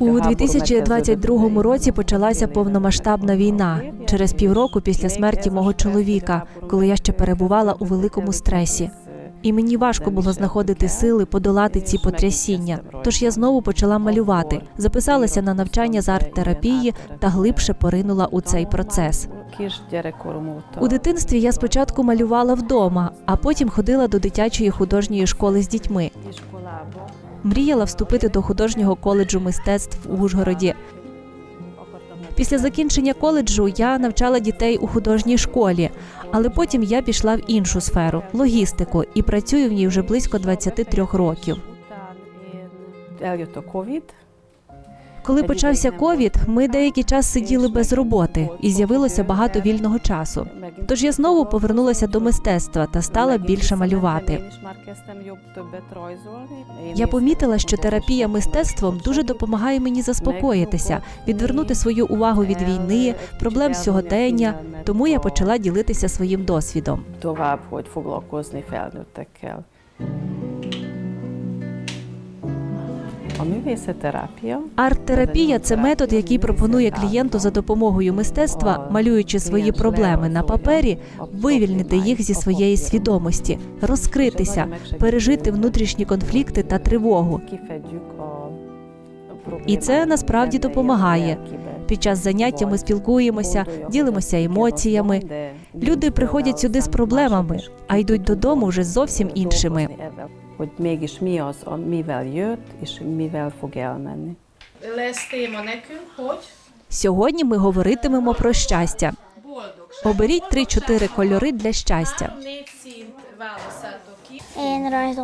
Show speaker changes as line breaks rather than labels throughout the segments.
У 2022 році почалася повномасштабна війна через півроку після смерті мого чоловіка, коли я ще перебувала у великому стресі. І мені важко було знаходити сили подолати ці потрясіння. Тож я знову почала малювати, записалася на навчання з арт-терапії та глибше поринула у цей процес. У дитинстві я спочатку малювала вдома, а потім ходила до дитячої художньої школи з дітьми. Мріяла вступити до художнього коледжу мистецтв у Ужгороді. Після закінчення коледжу я навчала дітей у художній школі, але потім я пішла в іншу сферу логістику, і працюю в ній вже близько 23 років. Коли почався ковід, ми деякий час сиділи без роботи і з'явилося багато вільного часу. Тож я знову повернулася до мистецтва та стала більше малювати. Я помітила, що терапія мистецтвом дуже допомагає мені заспокоїтися, відвернути свою увагу від війни, проблем сьогодення. Тому я почала ділитися своїм досвідом. Арт-терапія це метод, який пропонує клієнту за допомогою мистецтва, малюючи свої проблеми на папері, вивільнити їх зі своєї свідомості, розкритися, пережити внутрішні конфлікти та тривогу. І це насправді допомагає. Під час заняття ми спілкуємося, ділимося емоціями. Люди приходять сюди з проблемами, а йдуть додому вже зовсім іншими.
Hogy mégis mi az, mivel jött, és mivel fog elmenni.
Lesz téma nekünk, hogy
Сьогодні ми говоритимемо про щастя. Оберіть 3-4 кольори для щастя.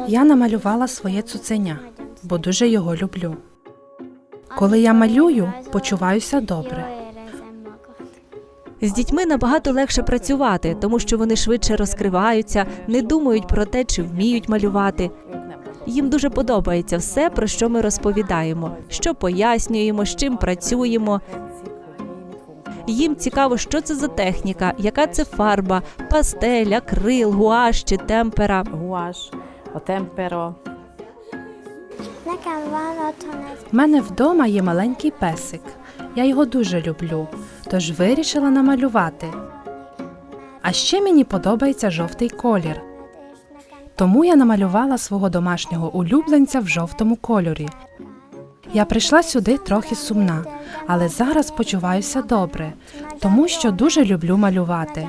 Я намалювала своє цуценя, бо дуже його люблю. Коли я малюю, почуваюся добре.
З дітьми набагато легше працювати, тому що вони швидше розкриваються, не думають про те, чи вміють малювати. Їм дуже подобається все, про що ми розповідаємо, що пояснюємо, з чим працюємо. Їм цікаво, що це за техніка, яка це фарба, пастель, акрил, гуаш чи темпера.
Otthon egy
В мене вдома є маленький песик. Я його дуже люблю, тож вирішила намалювати. А ще мені подобається жовтий колір. Тому я намалювала свого домашнього улюбленця в жовтому кольорі. Я прийшла сюди трохи сумна, але зараз почуваюся добре, тому що дуже люблю малювати.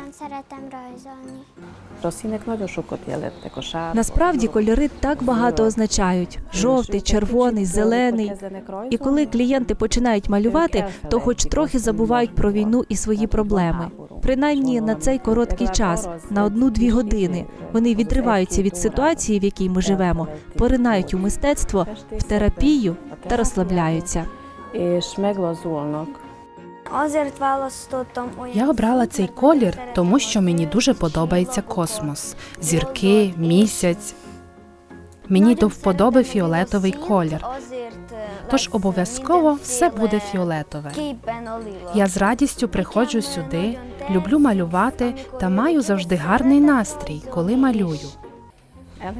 Насправді кольори так багато означають: жовтий, червоний, зелений. І коли клієнти починають малювати, то хоч трохи забувають про війну і свої проблеми. Принаймні на цей короткий час, на одну-дві години, вони відриваються від ситуації, в якій ми живемо, поринають у мистецтво, в терапію та розслабляються.
és meglazulnak.
Я обрала цей колір, тому що мені дуже подобається космос, зірки, місяць. Мені до вподоби фіолетовий колір, тож обов'язково все буде фіолетове. Я з радістю приходжу сюди, люблю малювати та маю завжди гарний настрій, коли малюю.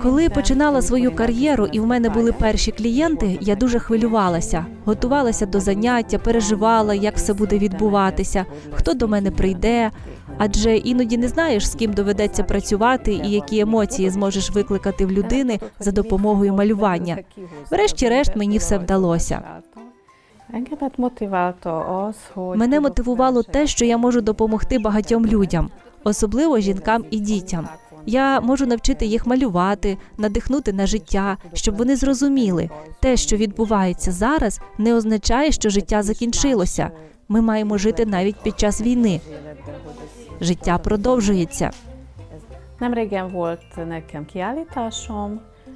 Коли починала свою кар'єру, і в мене були перші клієнти, я дуже хвилювалася, готувалася до заняття, переживала, як все буде відбуватися, хто до мене прийде. Адже іноді не знаєш, з ким доведеться працювати і які емоції зможеш викликати в людини за допомогою малювання. Врешті-решт мені все вдалося. Мене мотивувало те, що я можу допомогти багатьом людям, особливо жінкам і дітям. Я можу навчити їх малювати, надихнути на життя, щоб вони зрозуміли, те, що відбувається зараз, не означає, що життя закінчилося. Ми маємо жити навіть під час війни. Життя продовжується.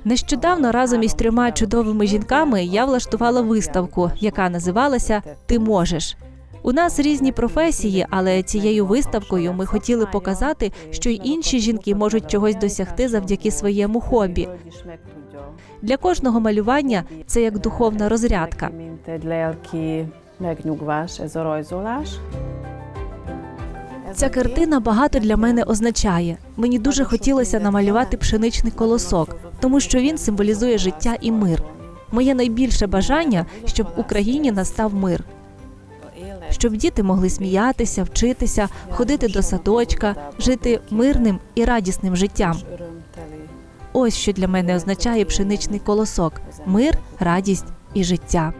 Нещодавно разом із трьома чудовими жінками я влаштувала виставку, яка називалася Ти можеш. У нас різні професії, але цією виставкою ми хотіли показати, що й інші жінки можуть чогось досягти завдяки своєму хобі. Для кожного малювання це як духовна розрядка. Ця картина багато для мене означає. Мені дуже хотілося намалювати пшеничний колосок, тому що він символізує життя і мир.
Моє найбільше бажання, щоб в Україні настав мир, щоб діти могли сміятися, вчитися, ходити до садочка, жити мирним і радісним життям. Ось що для мене означає пшеничний колосок: мир, радість і життя.